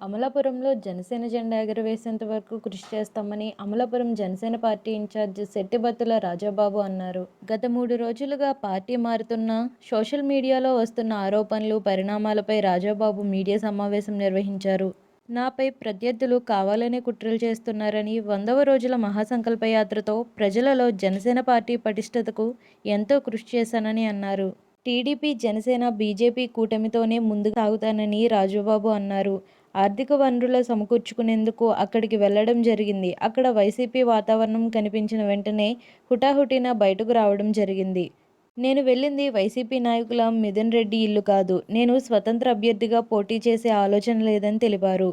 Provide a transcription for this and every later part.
అమలాపురంలో జనసేన జెండా ఎగరవేసేంత వరకు కృషి చేస్తామని అమలాపురం జనసేన పార్టీ ఇన్ఛార్జ్ శెట్టిబత్తుల రాజాబాబు అన్నారు. గత మూడు రోజులుగా పార్టీ మారుతున్న సోషల్ మీడియాలో వస్తున్న ఆరోపణలు పరిణామాలపై రాజాబాబు మీడియా సమావేశం నిర్వహించారు. నాపై ప్రత్యర్థులు కావాలనే కుట్రలు చేస్తున్నారని వందవ రోజుల మహాసంకల్ప యాత్రతో ప్రజలలో జనసేన పార్టీ పటిష్టతకు ఎంతో కృషి చేశానని అన్నారు. టీడీపీ జనసేన బీజేపీ కూటమితోనే ముందుకు సాగుతానని రాజుబాబు అన్నారు. ఆర్థిక వనరులు సమకూర్చుకునేందుకు అక్కడికి వెళ్ళడం జరిగింది. అక్కడ వైసీపీ వాతావరణం కనిపించిన వెంటనే హుటాహుటిన బయటకు రావడం జరిగింది. నేను వెళ్ళింది వైసీపీ నాయకుల మిథున్ రెడ్డి ఇల్లు కాదు. నేను స్వతంత్ర అభ్యర్థిగా పోటీ చేసే ఆలోచన లేదని తెలిపారు.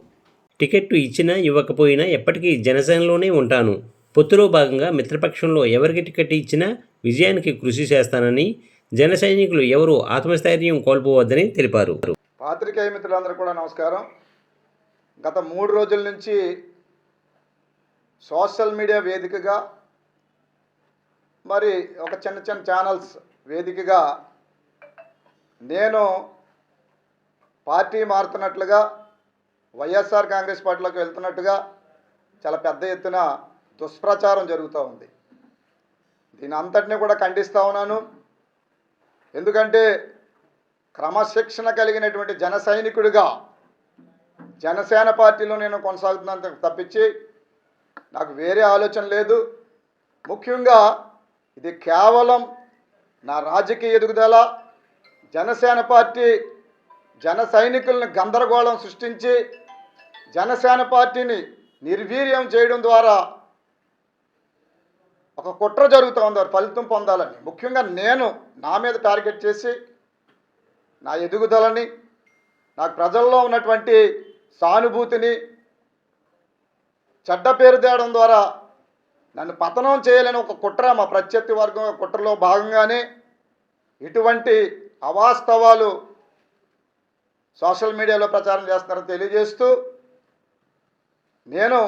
టికెట్టు ఇచ్చినా ఇవ్వకపోయినా ఎప్పటికీ జనసేనలోనే ఉంటాను. పొత్తులో భాగంగా మిత్రపక్షంలో ఎవరికి టికెట్ ఇచ్చినా విజయానికి కృషి చేస్తానని జన సైనికులు ఎవరూ ఆత్మస్థైర్యం కోల్పోవద్దని తెలిపారు. పాత్రికేయ మిత్రులందరూ కూడా నమస్కారం. గత మూడు రోజుల నుంచి సోషల్ మీడియా వేదికగా మరి ఒక చిన్న చిన్న ఛానల్స్ వేదికగా నేను పార్టీ మారుతున్నట్లుగా వైఎస్ఆర్ కాంగ్రెస్ పార్టీలోకి వెళ్తున్నట్టుగా చాలా పెద్ద ఎత్తున దుష్ప్రచారం జరుగుతూ ఉంది. దీని అంతటిని కూడా ఖండిస్తూ ఉన్నాను. ఎందుకంటే క్రమశిక్షణ కలిగినటువంటి జన సైనికుడిగా జనసేన పార్టీలో నేను కొనసాగుతున్నాను తప్పించి నాకు వేరే ఆలోచన లేదు. ముఖ్యంగా ఇది కేవలం నా రాజకీయ ఎదుగుదల జనసేన పార్టీ జన సైనికులను గందరగోళం సృష్టించి జనసేన పార్టీని నిర్వీర్యం చేయడం ద్వారా ఒక కుట్ర జరుగుతూ ఉంది ఫలితం పొందాలని. ముఖ్యంగా నేను నా మీద టార్గెట్ చేసి నా ఎదుగుదలని నాకు ప్రజల్లో ఉన్నటువంటి సానుభూతిని చెడ్డ పేరు తేయడం ద్వారా నన్ను పతనం చేయాలని ఒక కుట్ర మా ప్రత్యర్థి వర్గం కుట్రలో భాగంగానే ఇటువంటి అవాస్తవాలు సోషల్ మీడియాలో ప్రచారం చేస్తున్నారని తెలియజేస్తూ నేను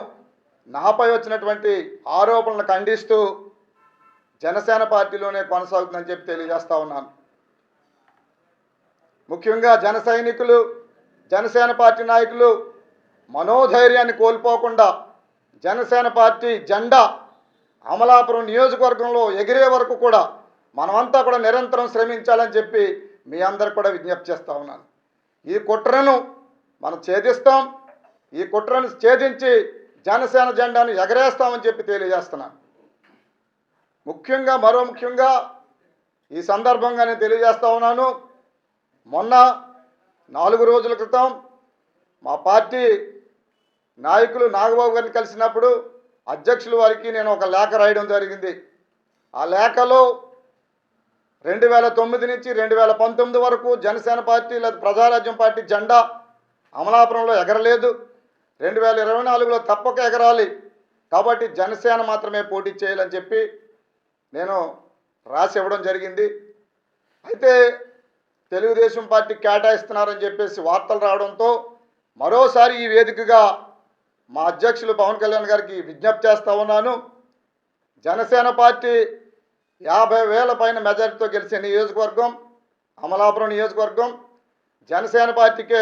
నాపై వచ్చినటువంటి ఆరోపణలను ఖండిస్తూ జనసేన పార్టీలోనే కొనసాగుతుందని చెప్పి తెలియజేస్తా ఉన్నాను. ముఖ్యంగా జన సైనికులు జనసేన పార్టీ నాయకులు మనోధైర్యాన్ని కోల్పోకుండా జనసేన పార్టీ జెండా అమలాపురం నియోజకవర్గంలో ఎగిరే వరకు కూడా మనమంతా కూడా నిరంతరం శ్రమించాలని చెప్పి మీ అందరికి కూడా విజ్ఞప్తి చేస్తూ ఉన్నాను. ఈ కుట్రను మనం ఛేదిస్తాం. ఈ కుట్రను ఛేదించి జనసేన జెండాను ఎగరేస్తామని చెప్పి తెలియజేస్తున్నాను. ముఖ్యంగా మరో ముఖ్యంగా ఈ సందర్భంగా నేను తెలియజేస్తా ఉన్నాను. మొన్న నాలుగు రోజుల క్రితం మా పార్టీ నాయకులు నాగబాబు గారిని కలిసినప్పుడు అధ్యక్షుల వారికి నేను ఒక లేఖ రాయడం జరిగింది. ఆ లేఖలో రెండు వేల తొమ్మిది నుంచి రెండు వేల పంతొమ్మిది వరకు జనసేన పార్టీ లేదా ప్రజారాజ్యం పార్టీ జెండా అమలాపురంలో ఎగరలేదు. రెండు వేల ఇరవై నాలుగులో తప్పక ఎగరాలి. కాబట్టి జనసేన మాత్రమే పోటీ చేయాలని చెప్పి నేను రాసి ఇవ్వడం జరిగింది. అయితే తెలుగుదేశం పార్టీ కేటాయిస్తున్నారని చెప్పేసి వార్తలు రావడంతో మరోసారి ఈ వేదికగా మా అధ్యక్షులు పవన్ కళ్యాణ్ గారికి విజ్ఞప్తి చేస్తూ ఉన్నాను. జనసేన పార్టీ యాభై వేల పైన మెజారిటీతో గెలిచిన నియోజకవర్గం అమలాపురం నియోజకవర్గం జనసేన పార్టీకే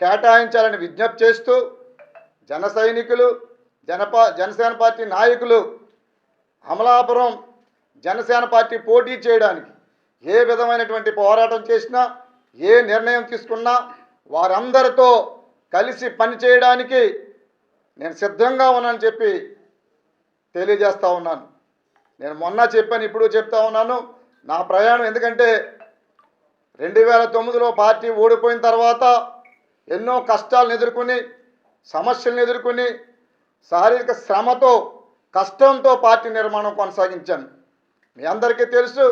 కేటాయించాలని విజ్ఞప్తి చేస్తూ జన సైనికులు జనపా జనసేన పార్టీ నాయకులు అమలాపురం జనసేన పార్టీ పోటీ చేయడానికి ఏ విధమైనటువంటి పోరాటం చేసినా ఏ నిర్ణయం తీసుకున్నా వారందరితో కలిసి పనిచేయడానికి నేను సిద్ధంగా ఉన్నానని చెప్పి తెలియజేస్తూ ఉన్నాను. నేను మొన్న చెప్పాను ఇప్పుడు చెప్తా ఉన్నాను. నా ప్రయాణం ఎందుకంటే రెండు వేల తొమ్మిదిలో పార్టీ ఓడిపోయిన తర్వాత ఎన్నో కష్టాలను ఎదుర్కొని సమస్యలను ఎదుర్కొని శారీరక శ్రమతో కష్టంతో పార్టీ నిర్మాణం కొనసాగించాను. మీ అందరికీ తెలుసు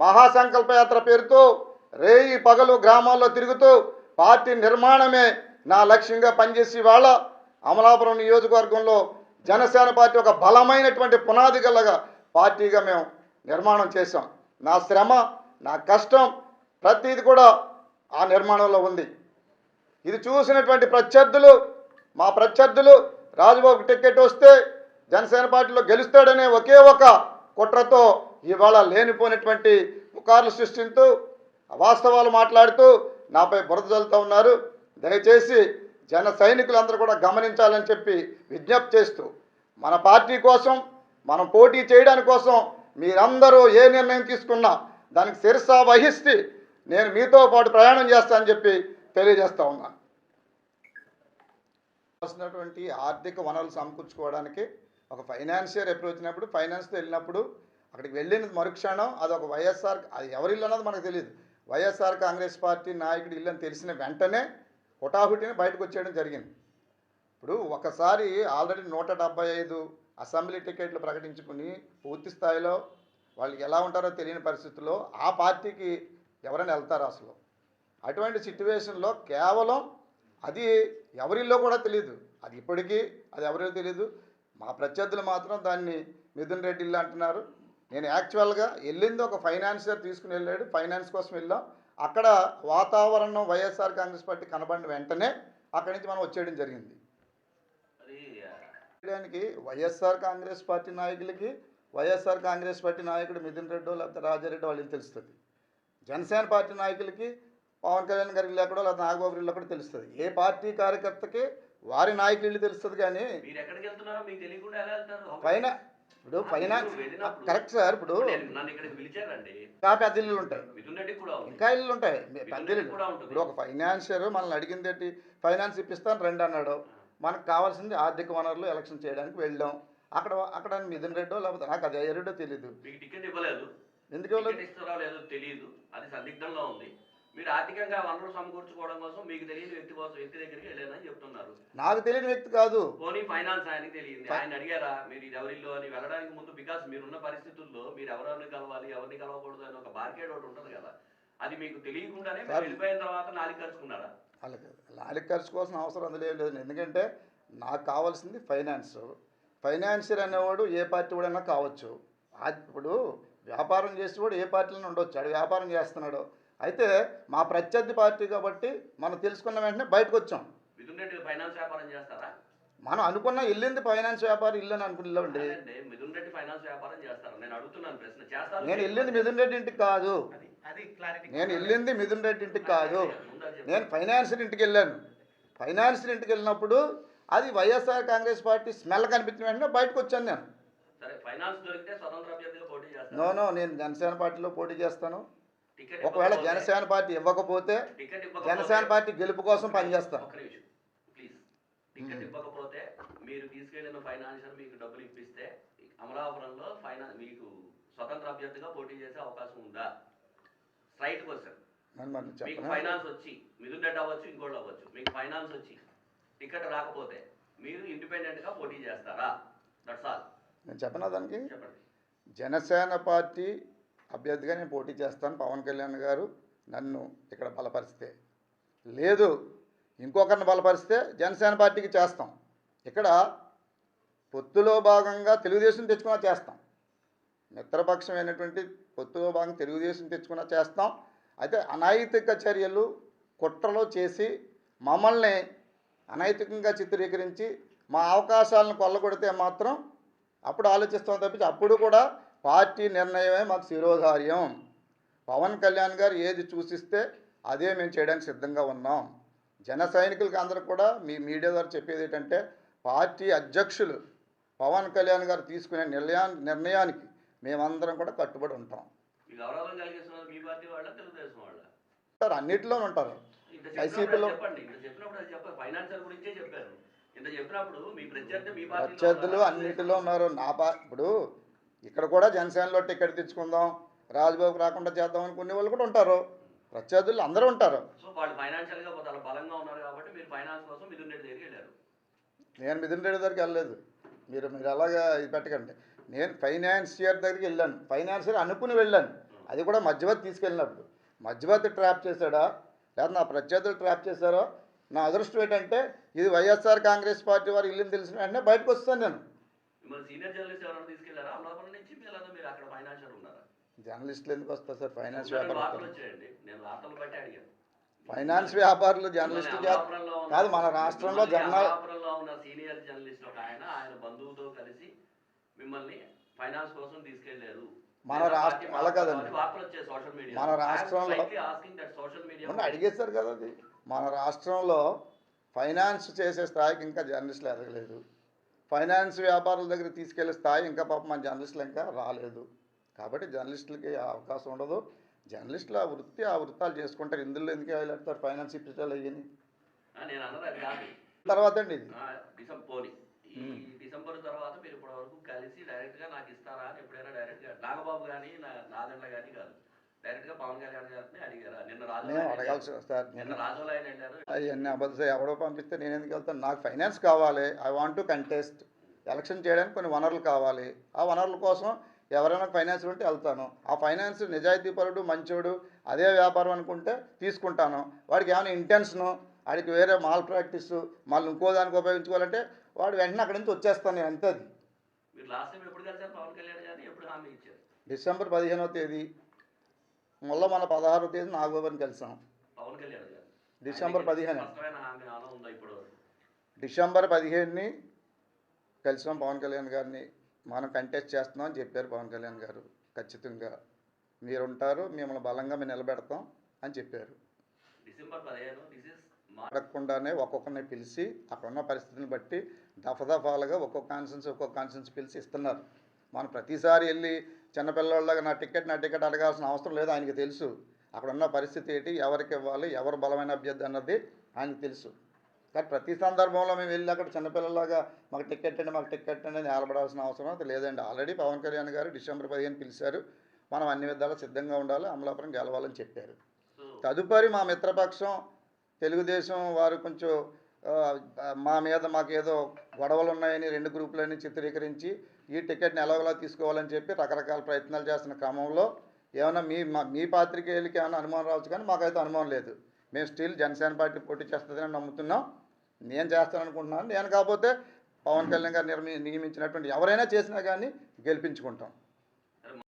మహాసంకల్పయాత్ర పేరుతో రేయి పగలు గ్రామాల్లో తిరుగుతూ పార్టీ నిర్మాణమే నా లక్ష్యంగా పనిచేసి వాళ్ళ అమలాపురం నియోజకవర్గంలో జనసేన పార్టీ ఒక బలమైనటువంటి పునాది గలగా పార్టీగా మేము నిర్మాణం చేశాం. నా శ్రమ నా కష్టం ప్రతిది కూడా ఆ నిర్మాణంలో ఉంది. ఇది చూసినటువంటి ప్రత్యర్థులు మా ప్రత్యర్థులు రాజబాబు టికెట్ వస్తే జనసేన పార్టీలో గెలుస్తాడనే ఒకే ఒక కుట్రతో ఇవాళ లేనిపోయినటువంటి పుకార్లు సృష్టిస్తూ వాస్తవాలు మాట్లాడుతూ నాపై బురద చల్లుతూ ఉన్నారు. దయచేసి జన సైనికులందరూ కూడా గమనించాలని చెప్పి విజ్ఞప్తి చేస్తూ మన పార్టీ కోసం మనం పోటీ చేయడానికి కోసం మీరందరూ ఏ నిర్ణయం తీసుకున్నా దానికి శిరస వహిస్తే నేను మీతో పాటు ప్రయాణం చేస్తానని చెప్పి తెలియజేస్తూ ఉన్నాను వస్తున్నటువంటి ఆర్థిక వనరులు సమకూర్చుకోవడానికి ఒక ఫైనాన్షియర్ ఎప్పుడు వచ్చినప్పుడు ఫైనాన్స్తో వెళ్ళినప్పుడు అక్కడికి వెళ్ళిన మరుక్షణం అది ఒక వైఎస్ఆర్ అది ఎవరి ఇల్లు అన్నది మనకు తెలియదు వైఎస్ఆర్ కాంగ్రెస్ పార్టీ నాయకుడి ఇల్లు అని తెలిసిన వెంటనే హుటాహుటిని బయటకు వచ్చేయడం జరిగింది. ఇప్పుడు ఒకసారి ఆల్రెడీ నూట డెబ్బై ఐదు అసెంబ్లీ టికెట్లు ప్రకటించుకుని పూర్తి స్థాయిలో వాళ్ళు ఎలా ఉంటారో తెలియని పరిస్థితుల్లో ఆ పార్టీకి ఎవరైనా వెళ్తారు అసలు? అటువంటి సిట్యువేషన్లో కేవలం అది ఎవరిల్లో కూడా తెలియదు అది ఇప్పటికీ అది ఎవరిలో తెలియదు మా ప్రత్యర్థులు మాత్రం దాన్ని మిథున్ రెడ్డి ఇల్లు అంటున్నారు. నేను యాక్చువల్గా వెళ్ళింది ఒక ఫైనాన్షియర్ తీసుకుని వెళ్ళాడు. ఫైనాన్స్ కోసం వెళ్ళాం. అక్కడ వాతావరణం వైఎస్ఆర్ కాంగ్రెస్ పార్టీ కనబడిన వెంటనే అక్కడి నుంచి మనం వచ్చేయడం జరిగింది. చేయడానికి వైఎస్ఆర్ కాంగ్రెస్ పార్టీ నాయకులకి వైఎస్ఆర్ కాంగ్రెస్ పార్టీ నాయకుడు మిథున్ రెడ్డో లేకపోతే రాజారెడ్డి వాళ్ళకి తెలుస్తుంది. జనసేన పార్టీ నాయకులకి పవన్ కళ్యాణ్ గారికి లేకడో లేకపోతే నాగబాబు ఇల్లు కూడా తెలుస్తుంది. ఏ పార్టీ కార్యకర్తకి వారి నాయకులు తెలుస్తుంది కానీ పైన ఇప్పుడు ఫైనాన్స్ కరెక్ట్ సార్ ఇప్పుడు పెద్ద ఇల్లులు ఉంటాయి. రెడ్డి ఇంకా ఇల్లు ఉంటాయి. పెద్ద ఇల్లు. ఇప్పుడు ఒక ఫైనాన్షియర్ మనల్ని అడిగింది ఏంటి? ఫైనాన్స్ ఇప్పిస్తాను రండి అన్నాడు. మనకు కావాల్సింది ఆర్థిక వనరులు ఎలక్షన్ చేయడానికి వెళ్ళాం. అక్కడ అక్కడ మిథున్ రెడ్డో లేకపోతే నాకు అది ఎరుడో తెలియదు ఎందుకు ఇవ్వలేదు? తెలియదు అది సందిగ్ధంలో ఉంది. మీరు ఆర్థికంగా వనరులు సమకూర్చుకోవడం కోసం మీకు తెలియని వ్యక్తి కోసం వ్యక్తి దగ్గరికి వెళ్ళానని చెప్తున్నారు. నాకు తెలియని వ్యక్తి కాదు. పోనీ ఫైనాన్స్ ఆయనకి తెలియంది. ఆయన అడిగారా మీరు ఇది ఎవరిల్లు అని వెళ్ళడానికి ముందు బికాస్ మీరున్న పరిస్థితుల్లో మీరు ఎవరెవరిని కలవాలి ఎవరిని కలవకూడదు అని ఒక బార్కేడ్ ఒకటి ఉంటుంది కదా. అది మీకు తెలియకుండానే. వెళ్ళిపోయిన తర్వాత నాలుగు ఖర్చుకున్నారా వాళ్ళకి లాలిక్ ఖర్చుకోవాల్సిన అవసరం అందులో ఏం లేదు. ఎందుకంటే నాకు కావాల్సింది ఫైనాన్స్. ఫైనాన్షియర్ అనేవాడు ఏ పార్టీ వాడైనా కావచ్చు. ఇప్పుడు వ్యాపారం చేసేవాడు ఏ పార్టీలో ఉండొచ్చు. ఆడు వ్యాపారం చేస్తున్నాడు. అయితే మా ప్రత్యర్థి పార్టీ కాబట్టి మనం తెలుసుకున్న వెంటనే బయటకు వచ్చాం. ఫైనాన్స్ వ్యాపారం చేస్తారా? మనం అనుకున్న వెళ్ళింది ఫైనాన్స్ వ్యాపారం ఇల్లు అని అనుకున్నామండి నేను అడుగుతున్నాను ప్రశ్న. చేస్తారు? నేను వెళ్ళింది మిథున్ రెడ్డి ఇంటికి కాదు. నేను వెళ్ళింది మిథున్ రెడ్డి ఇంటికి కాదు. నేను ఫైనాన్షియర్ ఇంటికి వెళ్ళాను. ఫైనాన్షియర్ ఇంటికి వెళ్ళినప్పుడు అది వైఎస్ఆర్ కాంగ్రెస్ పార్టీ స్మెల్ కనిపించిన వెంటనే బయటకు వచ్చాను నేను. నో నో నేను జనసేన పార్టీలో పోటీ చేస్తాను. ఒకవేళ జనసేన పార్టీ ఇవ్వకపోతే జనసేన పార్టీ గెలుపు కోసం పనిచేస్తాను టికెట్ ఇవ్వకపోతే మీరు తీసుకెళ్ళిన ఫైనాన్షియల్ మీకు డబ్బులు ఇప్పిస్తే అమలాపురంలో ఫైనాన్స్ మీకు స్వతంత్ర అభ్యర్థిగా పోటీ చేసే అవకాశం ఉందా? స్ట్రైట్ క్వశ్చన్ మీకు ఫైనాన్స్ వచ్చి మిథున్ రెడ్డి అవ్వచ్చు ఇంకోటి అవ్వచ్చు మీకు ఫైనాన్స్ వచ్చి టికెట్ రాకపోతే మీరు ఇండిపెండెంట్గా పోటీ చేస్తారా? దట్స్ ఆల్ నేను చెప్పనా దానికి? చెప్పండి. జనసేన పార్టీ అభ్యర్థిగా నేను పోటీ చేస్తాను పవన్ కళ్యాణ్ గారు. నన్ను ఇక్కడ బలపరిస్తే. లేదు ఇంకొకరిని బలపరిస్తే జనసేన పార్టీకి చేస్తాం. ఇక్కడ పొత్తులో భాగంగా తెలుగుదేశం తెచ్చుకున్నా చేస్తాం. మిత్రపక్షమైనటువంటి పొత్తులో భాగంగా తెలుగుదేశం తెచ్చుకున్నా చేస్తాం. అయితే అనైతిక చర్యలు కుట్రలు చేసి మమ్మల్ని అనైతికంగా చిత్రీకరించి మా అవకాశాలను కొల్లగొడితే మాత్రం అప్పుడు ఆలోచిస్తాం తప్పించి అప్పుడు కూడా పార్టీ నిర్ణయమే మాకు శిరోధార్యం. పవన్ కళ్యాణ్ గారు ఏది చూసిస్తే అదే మేము చేయడానికి సిద్ధంగా ఉన్నాం. జన సైనికులకి అందరికి కూడా మీ మీడియా ద్వారా చెప్పేది ఏంటంటే పార్టీ అధ్యక్షులు పవన్ కళ్యాణ్ గారు తీసుకునే నిర్ణయా నిర్ణయానికి మేమందరం కూడా కట్టుబడి ఉంటాం. సార్ అన్నిటిలోనే ఉంటారు. వైసీపీలో- ప్రత్యర్థులు? అన్నిటిలో ఉన్నారు. నా ఇప్పుడు ఇక్కడ కూడా జనసేనలో టికెట్ తెచ్చుకుందాం రాజబాబు రాకుండా చేద్దాం అనుకునే వాళ్ళు కూడా ఉంటారు. ప్రత్యర్థులు అందరూ ఉంటారు. నేను మిథున్ రెడ్డి దగ్గరికి వెళ్ళలేదు. మీరు మీరు అలాగా ఇది పెట్టకండి. నేను ఫైనాన్షియర్ దగ్గరికి వెళ్ళాను. ఫైనాన్షియర్ అనుకుని వెళ్ళాను. అది కూడా మధ్యవర్తి తీసుకెళ్ళినప్పుడు. మధ్యవర్తి ట్రాప్ చేశాడా? లేదా నా ప్రత్యర్థులు ట్రాప్ చేశారో? నా అదృష్టం ఏంటంటే ఇది వైఎస్ఆర్ కాంగ్రెస్ పార్టీ వారు ఇల్లుని తెలిసిన వెంటనే బయటకు వస్తాను నేను మిమ్మల్ని సీనియర్ జర్నలిస్ట్ ఎవరైనా తీసుకెళ్ళారా అమలాపురం నుంచి మీరు లేదా మీరు అక్కడ ఫైనాన్షియల్ ఉన్నారా జర్నలిస్టులు ఎందుకు వస్తారు సార్? ఫైనాన్స్ వ్యాపారం ఫైనాన్స్ వ్యాపారులు ఉన్న- కాదు మన రాష్ట్రంలో జర్నల్ ఉన్న సీనియర్ జర్నలిస్ట్ ఒక ఆయన ఆయన బంధువుతో కలిసి మిమ్మల్ని ఫైనాన్స్ కోసం తీసుకెళ్ళారు. మన రాష్ట్ర- అలా కాదండి. మన రాష్ట్రంలో- అడిగేశారు కదా అది. మన రాష్ట్రంలో ఫైనాన్స్ చేసే స్థాయికి ఇంకా జర్నలిస్టులు ఎదగలేదు. ఫైనాన్స్ వ్యాపారుల దగ్గర తీసుకెళ్ళే స్థాయి ఇంకా పాపం మన జర్నలిస్టులు ఇంకా రాలేదు. కాబట్టి జర్నలిస్టులకి ఆ అవకాశం ఉండదు. జర్నలిస్టులు ఆ వృత్తి ఆ వృత్తాలు చేసుకుంటారు. ఇందులో ఎందుకు వెళ్ళారు ఫైనాన్స్ ఇప్పించాలి అయ్యని. తర్వాత అండి ఈ డిసెంబర్ తర్వాత మీరు ఇప్పటి వరకు కలిసి డైరెక్ట్గా నాకు ఇస్తారా అని ఎప్పుడైనా డైరెక్ట్గా నాగబాబు కానీ నాదండ్ల కానీ కాదు. డైరెక్ట్గా పవన్ కళ్యాణ్ గారిని అడిగారా? నిన్న రాజు సార్. నిన్న నేను రాజులు ఆయన వెళ్ళారు అవన్నీ అబద్ధాలు ఎవడో పంపిస్తే నేను ఎందుకు వెళ్తాను? నాకు ఫైనాన్స్ కావాలి. I want to contest election చేయడానికి కొన్ని వనరులు కావాలి. ఆ వనరుల కోసం ఎవరైనా ఫైనాన్స్ ఉంటే వెళ్తాను. ఆ ఫైనాన్స్ నిజాయితీపరుడు మంచోడు అదే వ్యాపారం అనుకుంటే తీసుకుంటాను. వాడికి ఏమైనా ఇంటెన్షను వాడికి వేరే మాల్ ప్రాక్టీస్ మళ్ళీ ఇంకో దానికి ఉపయోగించుకోవాలంటే వాడు వెంటనే అక్కడి నుంచి వచ్చేస్తాను నేను అంతే అది. మీరు లాస్ట్ టైం ఎప్పుడు కలిసారు పవన్ కళ్యాణ్ గారిని ఎప్పుడు హామీ ఇచ్చారు? డిసెంబర్ పదిహేనవ తేదీ. మళ్ళీ మన పదహారవ తేదీ నాగబాబుని కలిసాం. పవన్ కళ్యాణ్ గారు. డిసెంబర్ పదిహేను. డిసెంబర్ పదిహేడుని కలిసాం పవన్ కళ్యాణ్ గారిని. మనం కంటెస్ట్ చేస్తున్నాం అని చెప్పారు పవన్ కళ్యాణ్ గారు. ఖచ్చితంగా. మీరు ఉంటారు మిమ్మల్ని బలంగా మేము నిలబెడతాం అని చెప్పారు. అడగకుండానే ఒక్కొక్కరిని పిలిచి అక్కడ ఉన్న పరిస్థితిని బట్టి దఫదఫాలుగా ఒక్కొక్క కాన్సెన్స్ ఒక్కొక్క కాన్సెన్స్ పిలిచి ఇస్తున్నారు. మనం ప్రతిసారి వెళ్ళి చిన్నపిల్లలాగా నా టికెట్ నా టికెట్ అడగాల్సిన అవసరం లేదు ఆయనకి తెలుసు. అక్కడ ఉన్న పరిస్థితి ఏంటి ఎవరికి ఇవ్వాలి ఎవరు బలమైన అభ్యర్థి అన్నది ఆయనకు తెలుసు. కానీ ప్రతి సందర్భంలో మేము వెళ్ళి అక్కడ చిన్నపిల్లలాగా మాకు టికెట్ అండి మాకు టికెట్ అండి అని నిలబడాల్సిన అవసరం అయితే లేదండి. ఆల్రెడీ పవన్ కళ్యాణ్ గారు డిసెంబర్ పదిహేను పిలిచారు. మనం అన్ని విధాలా సిద్ధంగా ఉండాలి అమలాపురం గెలవాలని చెప్పారు. సో తదుపరి మా మిత్రపక్షం తెలుగుదేశం వారు కొంచెం మా మీద మాకేదో గొడవలు ఉన్నాయని రెండు గ్రూపులని చిత్రీకరించి ఈ టికెట్ని ఎలాగోలా తీసుకోవాలని చెప్పి రకరకాల ప్రయత్నాలు చేస్తున్న క్రమంలో ఏమైనా మీ మా మీ పాత్రికేయులకి ఏమైనా అనుమానం రావచ్చు కానీ మాకైతే అనుమానం లేదు. మేము స్టిల్ జనసేన పార్టీ పోటీ చేస్తుందని నమ్ముతున్నాం. నేను చేస్తాను అనుకుంటున్నాను నేను కాకపోతే పవన్ కళ్యాణ్ గారు నిర్మి నియమించినటువంటి ఎవరైనా చేసినా కానీ గెలిపించుకుంటాం.